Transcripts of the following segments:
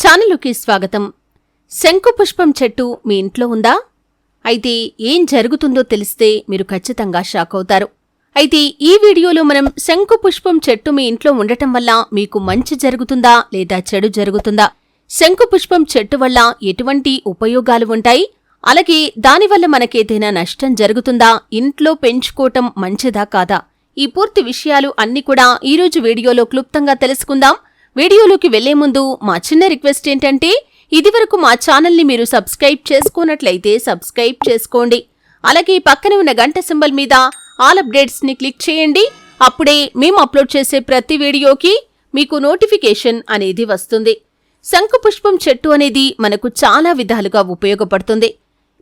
ఛానలుకి స్వాగతం. శంకుపుష్పం చెట్టు మీ ఇంట్లో ఉందా? అయితే ఏం జరుగుతుందో తెలిస్తే మీరు ఖచ్చితంగా షాక్ అవుతారు. అయితే ఈ వీడియోలో మనం శంకుపుష్పం చెట్టు మీ ఇంట్లో ఉండటం వల్ల మీకు మంచి జరుగుతుందా లేదా చెడు జరుగుతుందా? శంకుపుష్పం చెట్టు వల్ల ఎటువంటి ఉపయోగాలు ఉంటాయి? అలాగే దానివల్ల మనకేదైనా నష్టం జరుగుతుందా? ఇంట్లో పెంచుకోవటం మంచిదా కాదా? ఈ పూర్తి విషయాలు అన్ని కూడా ఈరోజు వీడియోలో క్లుప్తంగా తెలుసుకుందాం. వీడియోలోకి వెళ్ళే ముందు మా చిన్న రిక్వెస్ట్ ఏంటంటే ఇదివరకు మా ఛానల్ని మీరు సబ్స్క్రైబ్ చేసుకున్నట్లయితే సబ్స్క్రైబ్ చేసుకోండి. అలాగే పక్కన ఉన్న గంట సింబల్ మీద ఆల్ అప్డేట్స్ని క్లిక్ చేయండి. అప్పుడే మేము అప్లోడ్ చేసే ప్రతి వీడియోకి మీకు నోటిఫికేషన్ అనేది వస్తుంది. శంఖపుష్పం చెట్టు అనేది మనకు చాలా విధాలుగా ఉపయోగపడుతుంది.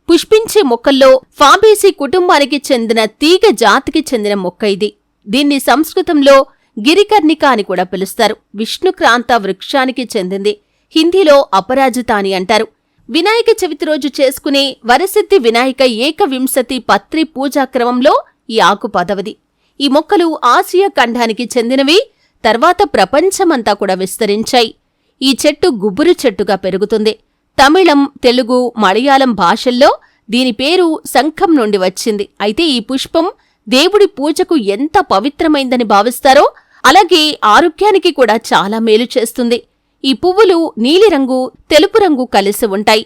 పుష్పించే మొక్కల్లో ఫాబేసి కుటుంబానికి చెందిన తీగ జాతికి చెందిన మొక్క ఇది. దీన్ని సంస్కృతంలో గిరికర్ణిక అని కూడా పిలుస్తారు. విష్ణుక్రాంత వృక్షానికి చెందింది. హిందీలో అపరాజిత అని అంటారు. వినాయక చవితి రోజు చేసుకునే వరసిద్ధి వినాయక ఏకవింశతి పత్రి పూజాక్రమంలో ఈ ఆకు పదవది. ఈ మొక్కలు ఆసియా ఖండానికి చెందినవి. తర్వాత ప్రపంచమంతా కూడా విస్తరించాయి. ఈ చెట్టు గుబురు చెట్టుగా పెరుగుతుంది. తమిళం తెలుగు మలయాళం భాషల్లో దీని పేరు శంఖం నుండి వచ్చింది. అయితే ఈ పుష్పం దేవుడి పూజకు ఎంత పవిత్రమైందని భావిస్తారో అలాగే ఆరోగ్యానికి కూడా చాలా మేలు చేస్తుంది. ఈ పువ్వులు నీలిరంగు తెలుపు రంగు కలిసి ఉంటాయి.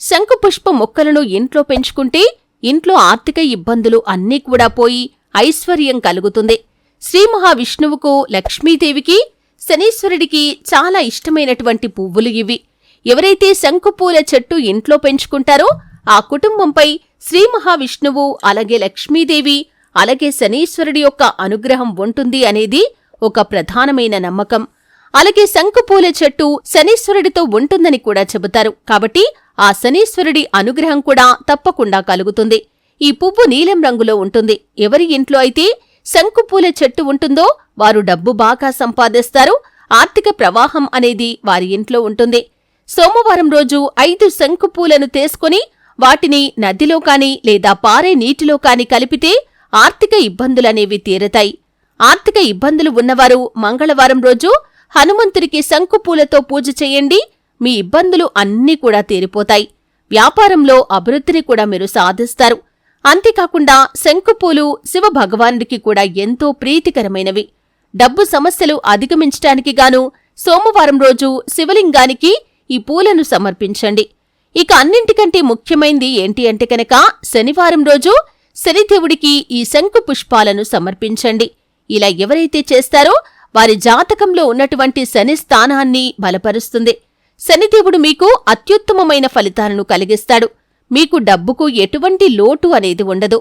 శంకుపుష్ప మొక్కలను ఇంట్లో పెంచుకుంటే ఇంట్లో ఆర్థిక ఇబ్బందులు అన్నీ కూడా పోయి ఐశ్వర్యం కలుగుతుంది. శ్రీ మహావిష్ణువుకు లక్ష్మీదేవికి శనీశ్వరుడికి చాలా ఇష్టమైనటువంటి పువ్వులు ఇవి. ఎవరైతే శంకుపూల చెట్టు ఇంట్లో పెంచుకుంటారో ఆ కుటుంబంపై శ్రీ మహావిష్ణువు అలాగే లక్ష్మీదేవి అలాగే శనీశ్వరుడి యొక్క అనుగ్రహం ఉంటుంది అనేది ఒక ప్రధానమైన నమ్మకం. అలాగే శంకుపూల చెట్టు శనీశ్వరుడితో ఉంటుందని కూడా చెబుతారు. కాబట్టి ఆ శనీశ్వరుడి అనుగ్రహం కూడా తప్పకుండా కలుగుతుంది. ఈ పువ్వు నీలం రంగులో ఉంటుంది. ఎవరి ఇంట్లో అయితే శంకుపూల చెట్టు ఉంటుందో వారు డబ్బు బాగా సంపాదిస్తారు. ఆర్థిక ప్రవాహం అనేది వారి ఇంట్లో ఉంటుంది. సోమవారం రోజు ఐదు శంకుపూలను తీసుకుని వాటిని నదిలో కాని లేదా పారే నీటిలో కాని కలిపితే ఆర్థిక ఇబ్బందులనేవి తీరతాయి. ఆర్థిక ఇబ్బందులు ఉన్నవారు మంగళవారం రోజు హనుమంతుడికి శంకుపూలతో పూజ చేయండి. మీ ఇబ్బందులు అన్నీ కూడా తీరిపోతాయి. వ్యాపారంలో అభివృద్ధిని కూడా మీరు సాధిస్తారు. అంతేకాకుండా శంకుపూలు శివ భగవానుడికి కూడా ఎంతో ప్రీతికరమైనవి. డబ్బు సమస్యలు అధిగమించటానికి గాను సోమవారం రోజు శివలింగానికి ఈ పూలను సమర్పించండి. ఇక అన్నింటికంటే ముఖ్యమైంది ఏంటి అంటే కనుక శనివారం రోజు శనిదేవుడికి ఈ శంకు పుష్పాలను సమర్పించండి. ఇలా ఎవరైతే చేస్తారో వారి జాతకంలో ఉన్నటువంటి శని స్థానాన్ని బలపరుస్తుంది. శనిదేవుడు మీకు అత్యుత్తమమైన ఫలితాలను కలిగిస్తాడు. మీకు డబ్బుకు ఎటువంటి లోటు అనేది ఉండదు.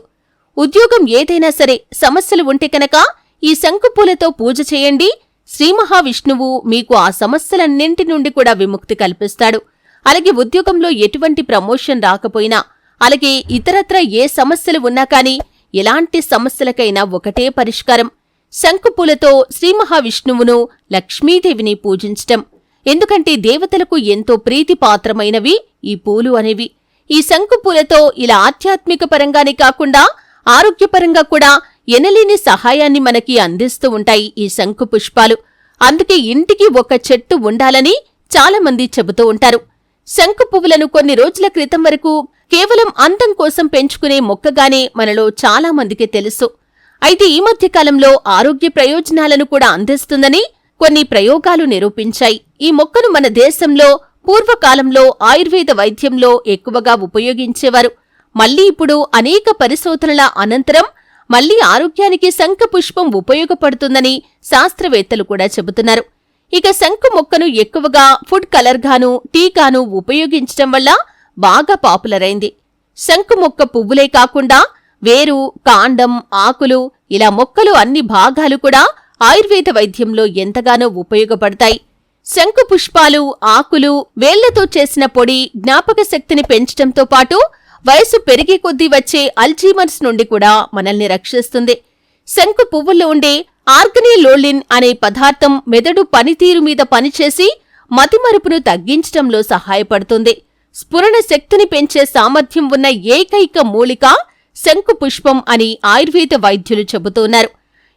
ఉద్యోగం ఏదైనా సరే సమస్యలు ఉంటే కనుక ఈ శంకుపూలతో పూజ చేయండి. శ్రీ మహావిష్ణువు మీకు ఆ సమస్యలన్నింటి నుండి కూడా విముక్తి కల్పిస్తాడు. అలాగే ఉద్యోగంలో ఎటువంటి ప్రమోషన్ రాకపోయినా అలాగే ఇతరత్ర ఏ సమస్యలు ఉన్నా కానీ ఎలాంటి సమస్యలకైనా ఒకటే పరిష్కారం. శంకుపూలతో శ్రీ మహావిష్ణువును లక్ష్మీదేవిని పూజించటం. ఎందుకంటే దేవతలకు ఎంతో ప్రీతిపాత్రమైనవి ఈ పూలు అనేవి. ఈ శంకుపూలతో ఇలా ఆధ్యాత్మిక పరంగానే కాకుండా ఆరోగ్యపరంగా కూడా ఎనలేని సహాయాన్ని మనకి అందిస్తూ ఉంటాయి ఈ శంకు పుష్పాలు అందుకే ఇంటికి ఒక చెట్టు ఉండాలని చాలామంది చెబుతూ ఉంటారు. శంకు పువ్వులను కొన్ని రోజుల క్రితం వరకు కేవలం అందం కోసం పెంచుకునే మొక్కగానే మనలో చాలా మందికి తెలుసు. అయితే ఈ మధ్య కాలంలో ఆరోగ్య ప్రయోజనాలను కూడా అందిస్తుందని కొన్ని ప్రయోగాలు నిరూపించాయి. ఈ మొక్కను మన దేశంలో పూర్వకాలంలో ఆయుర్వేద వైద్యంలో ఎక్కువగా ఉపయోగించేవారు. మళ్ళీ ఇప్పుడు అనేక పరిశోధనల అనంతరం మళ్ళీ ఆరోగ్యానికి శంఖ పుష్పం ఉపయోగపడుతుందని శాస్త్రవేత్తలు కూడా చెబుతున్నారు. ఇక శంఖు మొక్కను ఎక్కువగా ఫుడ్ కలర్గాను టీకాను ఉపయోగించటం వల్ల బాగా పాపులర్ అయింది. శంఖు మొక్క పువ్వులే కాకుండా వేరు కాండం ఆకులు ఇలా మొక్కలు అన్ని భాగాలు కూడా ఆయుర్వేద వైద్యంలో ఎంతగానో ఉపయోగపడతాయి. శంకు పుష్పాలు ఆకులు వేళ్ళతో చేసిన పొడి జ్ఞాపక శక్తిని పెంచటంతో పాటు వయసు పెరిగే కొద్దీ వచ్చే అల్జీమర్స్ నుండి కూడా మనల్ని రక్షిస్తుంది. శంకు పువ్వుల్లో ఉండే ఆర్గనీలోలిన్ అనే పదార్థం మెదడు పనితీరు మీద పనిచేసి మతిమరుపును తగ్గించటంలో సహాయపడుతుంది. స్ఫురణ శక్తిని పెంచే సామర్థ్యం ఉన్న ఏకైక మూలిక శంకు పుష్పం అని ఆయుర్వేద వైద్యులు చెబుతున్నారు.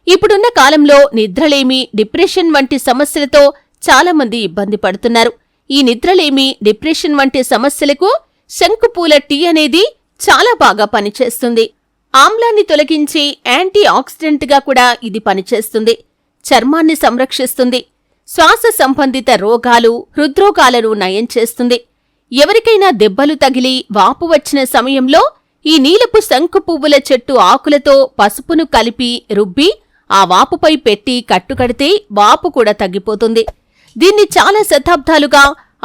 ఇప్పుడున్న కాలంలో నిద్రలేమి డిప్రెషన్ వంటి సమస్యలతో చాలామంది ఇబ్బంది పడుతున్నారు. ఈ నిద్రలేమి డిప్రెషన్ వంటి సమస్యలకు శంకుపూల టీ అనేది చాలా బాగా పనిచేస్తుంది. ఆమ్లాన్ని తొలగించి యాంటీ ఆక్సిడెంట్గా కూడా ఇది పనిచేస్తుంది. చర్మాన్ని సంరక్షిస్తుంది. శ్వాస సంబంధిత రోగాలు హృద్రోగాలను నయం చేస్తుంది. ఎవరికైనా దెబ్బలు తగిలి వాపు వచ్చిన సమయంలో ఈ నీలపు శంకు పువ్వుల చెట్టు ఆకులతో పసుపును కలిపి రుబ్బి ఆ వాపుపై పెట్టి కట్టుకడితే వాపు కూడా తగ్గిపోతుంది. దీన్ని చాలా శతాబ్దాలుగా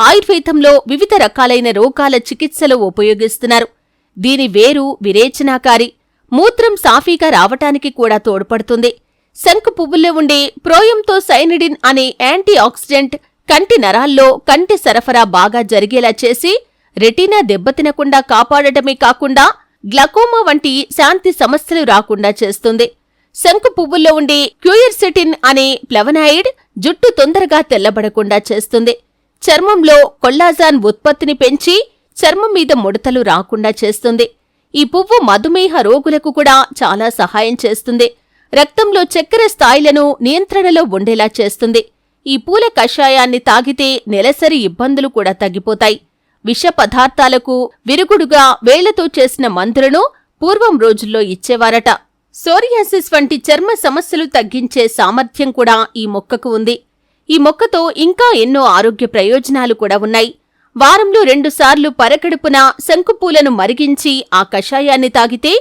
ఆయుర్వేదంలో వివిధ రకాలైన రోగాల చికిత్సలో ఉపయోగిస్తున్నారు. దీని వేరు విరేచనాకారి మూత్రం సాఫీగా రావటానికి కూడా తోడ్పడుతుంది. శంకు పువ్వుల్లో ఉండే ప్రోయంతో సైనిడిన్ అనే యాంటీ ఆక్సిడెంట్ కంటి నరాల్లో కంటి సరఫరా బాగా జరిగేలా చేసి రెటీనా దెబ్బతినకుండా కాపాడటమే కాకుండా గ్లకోమా వంటి శాంతి సమస్యలు రాకుండా చేస్తుంది. శంకు పువ్వుల్లో ఉండే క్యూయర్సెటిన్ అనే ప్లవనాయిడ్ జుట్టు తొందరగా తెల్లబడకుండా చేస్తుంది. చర్మంలో కొల్లాజాన్ ఉత్పత్తిని పెంచి చర్మం మీద ముడతలు రాకుండా చేస్తుంది. ఈ పువ్వు మధుమేహ రోగులకు కూడా చాలా సహాయం చేస్తుంది. రక్తంలో చక్కెర స్థాయిలను నియంత్రణలో ఉండేలా చేస్తుంది. ఈ పూల కషాయాన్ని తాగితే నెలసరి ఇబ్బందులు కూడా తగ్గిపోతాయి. విష పదార్థాలకు విరుగుడుగా వేళ్ళతో చేసిన మందులను పూర్వం రోజుల్లో ఇచ్చేవారట. సోరియాసిస్ వంటి చర్మ సమస్యలు తగ్గించే సామర్థ్యం కూడా ఈ మొక్కకు ఉంది. ఈ మొక్కతో ఇంకా ఎన్నో ఆరోగ్య ప్రయోజనాలు కూడా ఉన్నాయి. వారంలో రెండుసార్లు పరకడుపున శంకుపూలను మరిగించి ఆ కషాయాన్ని తాగితే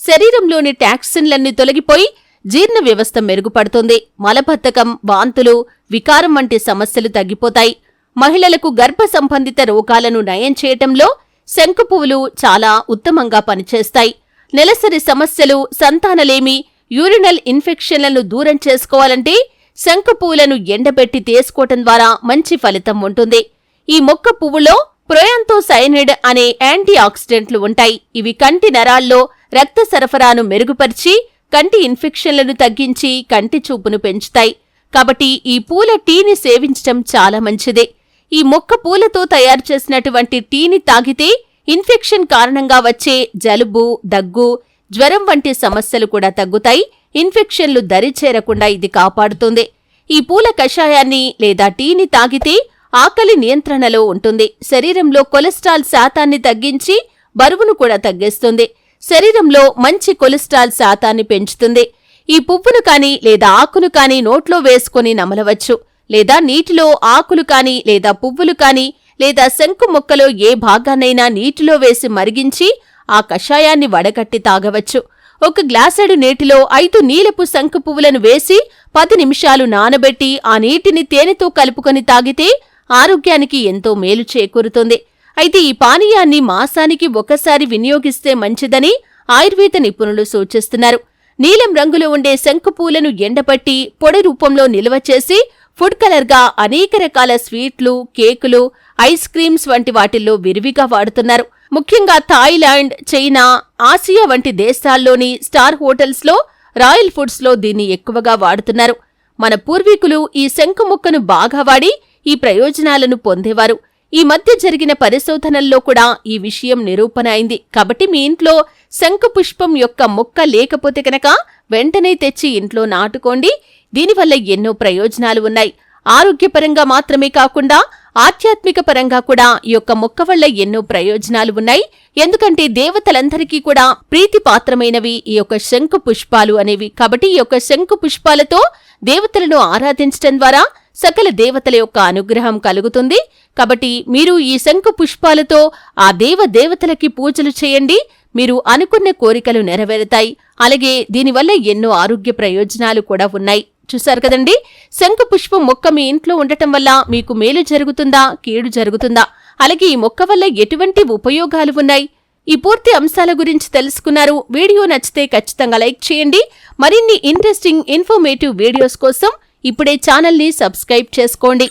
శరీరంలోని టాక్సిన్లన్నీ తొలగిపోయి జీర్ణ వ్యవస్థ మెరుగుపడుతుంది. మలబద్ధకం వాంతులు వికారం వంటి సమస్యలు తగ్గిపోతాయి. మహిళలకు గర్భ సంబంధిత రోగాలను నయం చేయటంలో శంకు పువ్వులు చాలా ఉత్తమంగా పనిచేస్తాయి. నెలసరి సమస్యలు సంతానలేమి యూరినల్ ఇన్ఫెక్షన్లను దూరం చేసుకోవాలంటే శంకు పువ్వులను ఎండబెట్టి తీసుకోవటం ద్వారా మంచి ఫలితం ఉంటుంది. ఈ మొక్క పువ్వులో ప్రొయాంతోసైనిడ్ అనే యాంటీ ఆక్సిడెంట్లు ఉంటాయి. ఇవి కంటి నరాల్లో రక్త సరఫరాను మెరుగుపరిచి కంటి ఇన్ఫెక్షన్లను తగ్గించి కంటి చూపును పెంచుతాయి. కాబట్టి ఈ పూల టీని సేవించటం చాలా మంచిదే. ఈ మొక్క పూలతో తయారు చేసినటువంటి టీని తాగితే ఇన్ఫెక్షన్ కారణంగా వచ్చే జలుబు దగ్గు జ్వరం వంటి సమస్యలు కూడా తగ్గుతాయి. ఇన్ఫెక్షన్లు దరిచేరకుండా ఇది కాపాడుతుంది. ఈ పూల కషాయాన్ని లేదా టీని తాగితే ఆకలి నియంత్రణలో ఉంటుంది. శరీరంలో కొలెస్ట్రాల్ శాతాన్ని తగ్గించి బరువును కూడా తగ్గిస్తుంది. శరీరంలో మంచి కొలెస్ట్రాల్ శాతాన్ని పెంచుతుంది. ఈ పువ్వును కానీ లేదా ఆకును కానీ నోట్లో వేసుకొని నమలవచ్చు. లేదా నీటిలో ఆకులు కాని లేదా పువ్వులు కాని లేదా శంకు మొక్కలో ఏ భాగాన్నైనా నీటిలో వేసి మరిగించి ఆ కషాయాన్ని వడగట్టి తాగవచ్చు. ఒక గ్లాసెడు నీటిలో ఐదు నీలపు శంకు పువ్వులను వేసి పది నిమిషాలు నానబెట్టి ఆ నీటిని తేనెతో కలుపుకొని తాగితే ఆరోగ్యానికి ఎంతో మేలు చేకూరుతుంది. అయితే ఈ పానీయాన్ని మాసానికి ఒకసారి వినియోగిస్తే మంచిదని ఆయుర్వేద నిపుణులు సూచిస్తున్నారు. నీలం రంగులో ఉండే శంకుపూలను ఎండపట్టి పొడి రూపంలో నిల్వ చేసి ఫుడ్ కలర్గా అనేక రకాల స్వీట్లు కేకులు ఐస్ క్రీమ్స్ వంటి వాటిల్లో విరివిగా వాడుతున్నారు. ముఖ్యంగా థాయిలాండ్ చైనా ఆసియా వంటి దేశాల్లోని స్టార్ హోటల్స్లో రాయల్ ఫుడ్స్లో దీన్ని ఎక్కువగా వాడుతున్నారు. మన పూర్వీకులు ఈ శంకుముక్కను బాగా వాడి ఈ ప్రయోజనాలను పొందేవారు. ఈ మధ్య జరిగిన పరిశోధనల్లో కూడా ఈ విషయం నిరూపణ అయింది. కాబట్టి మీ ఇంట్లో శంఖపుష్పం యొక్క మొక్క లేకపోతే కనుక వెంటనే తెచ్చి ఇంట్లో నాటుకోండి. దీనివల్ల ఎన్నో ప్రయోజనాలు ఉన్నాయి. ఆరోగ్యపరంగా మాత్రమే కాకుండా ఆధ్యాత్మిక పరంగా కూడా ఈ యొక్క మొక్క వల్ల ఎన్నో ప్రయోజనాలు ఉన్నాయి. ఎందుకంటే దేవతలందరికీ కూడా ప్రీతిపాత్రమైనవి ఈ యొక్క శంకు పుష్పాలు అనేవి. కాబట్టి ఈ యొక్క శంకు పుష్పాలతో దేవతలను ఆరాధించటం ద్వారా సకల దేవతల యొక్క అనుగ్రహం కలుగుతుంది. కాబట్టి మీరు ఈ శంకు పుష్పాలతో ఆ దేవ దేవతలకి పూజలు చేయండి. మీరు అనుకున్న కోరికలు నెరవేరుతాయి. అలాగే దీనివల్ల ఎన్నో ఆరోగ్య ప్రయోజనాలు కూడా ఉన్నాయి. చూశారు కదండి? శంఖ పుష్పం మొక్క మీ ఇంట్లో ఉండటం వల్ల మీకు మేలు జరుగుతుందా? కీడు జరుగుతుందా? అలాగే ఈ మొక్క వల్ల ఎటువంటి ఉపయోగాలు ఉన్నాయి? ఈ పూర్తి అంశాల గురించి తెలుసుకున్నారు. వీడియో నచ్చితే ఖచ్చితంగా లైక్ చేయండి. మరిన్ని ఇంట్రెస్టింగ్ ఇన్ఫర్మేటివ్ వీడియోస్ కోసం ఇప్పుడే ఛానల్ని సబ్స్క్రైబ్ చేసుకోండి.